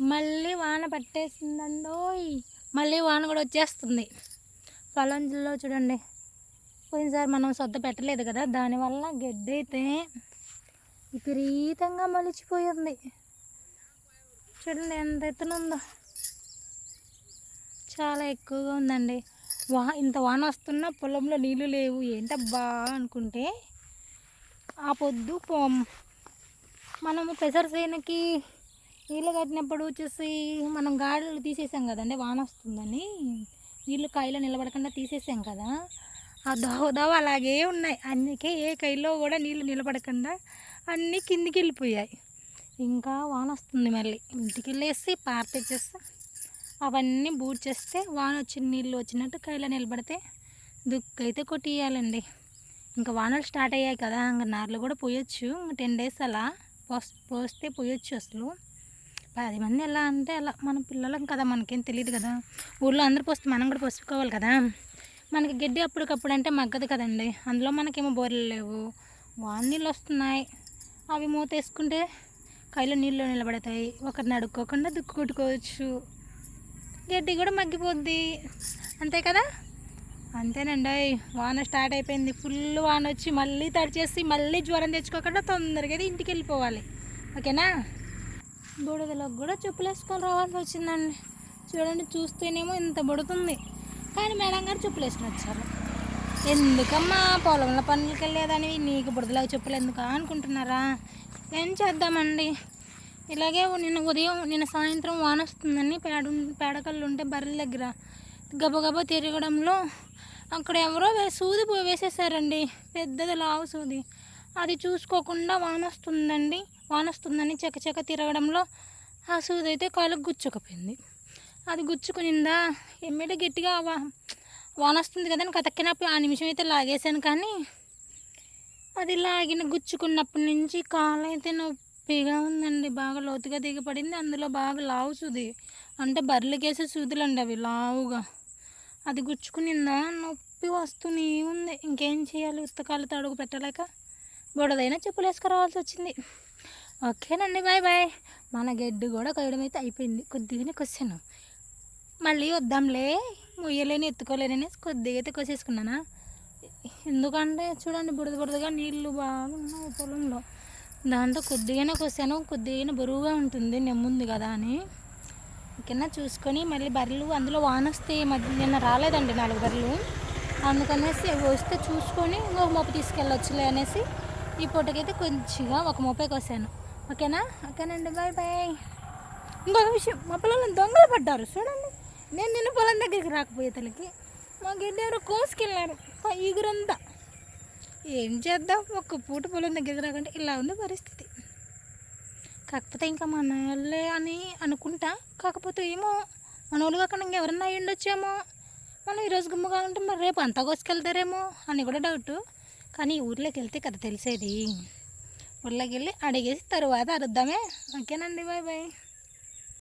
మళ్ళీ వాన పట్టేసిందండోయ్. మళ్ళీ వాన కూడా వచ్చేస్తుంది. పొలం పొలంలో చూడండి. పోయినసారి మనం సొద్ద పెట్టలేదు కదా దానివల్ల గడ్డి అయితే విపరీతంగా మలిచిపోయింది. చూడండి ఎంత ఎత్తున ఉందో చాలా ఎక్కువగా ఉందండి. వా ఇంత వాన వస్తున్నా పొలంలో నీళ్ళు లేవు. ఏంటబ్బా అనుకుంటే ఆ పొద్దు పో. మనము పెసరసేనకి నీళ్ళు కట్టినప్పుడు వచ్చేసి మనం గాడులు తీసేసాం కదండి వాన వస్తుందని. నీళ్ళు కాయలో నిలబడకుండా తీసేసాం కదా. ఆ దోవ దోవ అలాగే ఉన్నాయి. అందుకే ఏ కైలో కూడా నీళ్ళు నిలబడకుండా అన్నీ కిందికి వెళ్ళిపోయాయి. ఇంకా వాన వస్తుంది మళ్ళీ. ఇంటికి వెళ్ళేసి పార్తెచ్చేస్తే అవన్నీ బూట్ చేస్తే వాన వచ్చిన నీళ్ళు వచ్చినట్టు కైలో నిలబడితే దుక్కైతే కొట్టియాలండి. ఇంకా వానలు స్టార్ట్ అయ్యాయి కదా ఇంకా నార్లు కూడా పోయొచ్చు. టెన్ డేస్ అలా పోస్ పోస్తే పోయొచ్చు అసలు. పది మంది ఎలా అంటే అలా మన పిల్లలం కదా మనకేం తెలియదు కదా. ఊళ్ళో అందరు పోస్తే మనం కూడా పోసుకోవాలి కదా. మనకి గడ్డి అప్పటికప్పుడు అంటే మగ్గదు కదండి. అందులో మనకేమో బోర్లు లేవు. వాన నీళ్ళు వస్తున్నాయి. అవి మూత వేసుకుంటే కైలో నీళ్ళు నిలబడతాయి. ఒకరిని అడుక్కోకుండా దుక్కు కొట్టుకోవచ్చు. గడ్డి కూడా మగ్గిపోద్ది. అంతే కదా? అంతేనండి. వాన స్టార్ట్ అయిపోయింది. ఫుల్ వాన వచ్చి మళ్ళీ తడిచేసి మళ్ళీ జ్వరం తెచ్చుకోకుండా తొందరగా ఇంటికి వెళ్ళిపోవాలి ఓకేనా? బుడదలోకి కూడా చెప్పులు వేసుకొని రావాల్సి వచ్చిందండి. చూడండి చూస్తేనేమో ఇంత బుడుతుంది. కానీ మేడం గారు చెప్పులు వేసుకుని వచ్చారు. ఎందుకమ్మా పొలంలో పనులకి వెళ్ళేదని నీకు బుడదలాగా చెప్పులు ఎందుకు అనుకుంటున్నారా? ఏం చేద్దామండి? ఇలాగే నిన్న ఉదయం నిన్న సాయంత్రం వాన వస్తుందని పేడ పేడకళ్ళు ఉంటే బర్రెల దగ్గర గబగబా తిరగడంలో అక్కడ ఎవరో వే సూది వేసేసారండి. పెద్దది లావు సూది. అది చూసుకోకుండా వాన వస్తుందండి. వాన వస్తుందని చకచక తిరగడంలో ఆ సూది అయితే కాళ్ళకు గుచ్చుకపోయింది. అది గుచ్చుకునిందా? ఎమ్మెల్యే గట్టిగా వా వాన వస్తుంది కదా కతక్కినప్పుడు ఆ నిమిషం అయితే లాగేశాను కానీ అది లాగిన గుచ్చుకున్నప్పటి నుంచి కాలు అయితే నొప్పిగా ఉందండి. బాగా లోతుగా దిగపడింది అందులో బాగా లావు సూది. అంటే బర్రెలకేసే సూదులండి అవి లావుగా. అది గుచ్చుకునిందా? నొప్పి వస్తూనే ఉంది. ఇంకేం చేయాలి? ఉస్తకాలు తడుగు పెట్టలేక బుడదైనా చెప్పులు వేసుకురావాల్సి వచ్చింది ఓకేనండి బాయ్ బాయ్. మన గడ్డి కూడా కొయ్యడం అయితే అయిపోయింది. కొద్దిగానే కొసాను మళ్ళీ వద్దాంలే. ముయ్యలేని ఎత్తుకోలేనని కొద్దిగా అయితే కొసేసుకున్నానా? ఎందుకంటే చూడండి బుడద బుడదగా నీళ్ళు బాగున్నాయి పొలంలో. దాంతో కొద్దిగానే కొసాను కొద్దిగానే బరువుగా ఉంటుంది నెమ్ముంది కదా అని. ఓకేనా చూసుకొని మళ్ళీ బర్రెలు అందులో వాన వస్తే మధ్య నిన్న రాలేదండి నాలుగు బర్రెలు. అందుకనేసి వస్తే చూసుకొని ఇంకొక మోపు తీసుకెళ్ళొచ్చులే అనేసి ఈ పూటకైతే కొంచెంగా ఒక మోపే కోసాను ఓకేనా? ఓకేనండి బాయ్ బాయ్. ఇంకొక విషయం మా పిల్లలు దొంగలు పడ్డారు చూడండి. నేను నిన్న పొలం దగ్గరికి రాకపోయే తలకి మా గిడ్డ ఎవరో కోసుకెళ్ళారు ఈగురంతా ఏం చేద్దాం? ఒక్క పూట పొలం దగ్గరికి రాకుంటే ఇలా ఉంది పరిస్థితి. కాకపోతే ఇంకా మన వాళ్ళే అని అనుకుంటా. కాకపోతే ఏమో మన వాళ్ళు కాకుండా ఇంకెవరన్నా అయ్యి ఉండొచ్చేమో. మనం ఈరోజు గుమ్మగా ఉంటే మరి రేపు అంతా కోసుకెళ్తారేమో అని కూడా డౌట్ కానీ ఊర్లోకి వెళ్తే కదా తెలిసేది. ఊర్లోకి వెళ్ళి అడిగేసి తరువాత అరుద్దామే. ఓకేనండి బాయ్ బాయ్.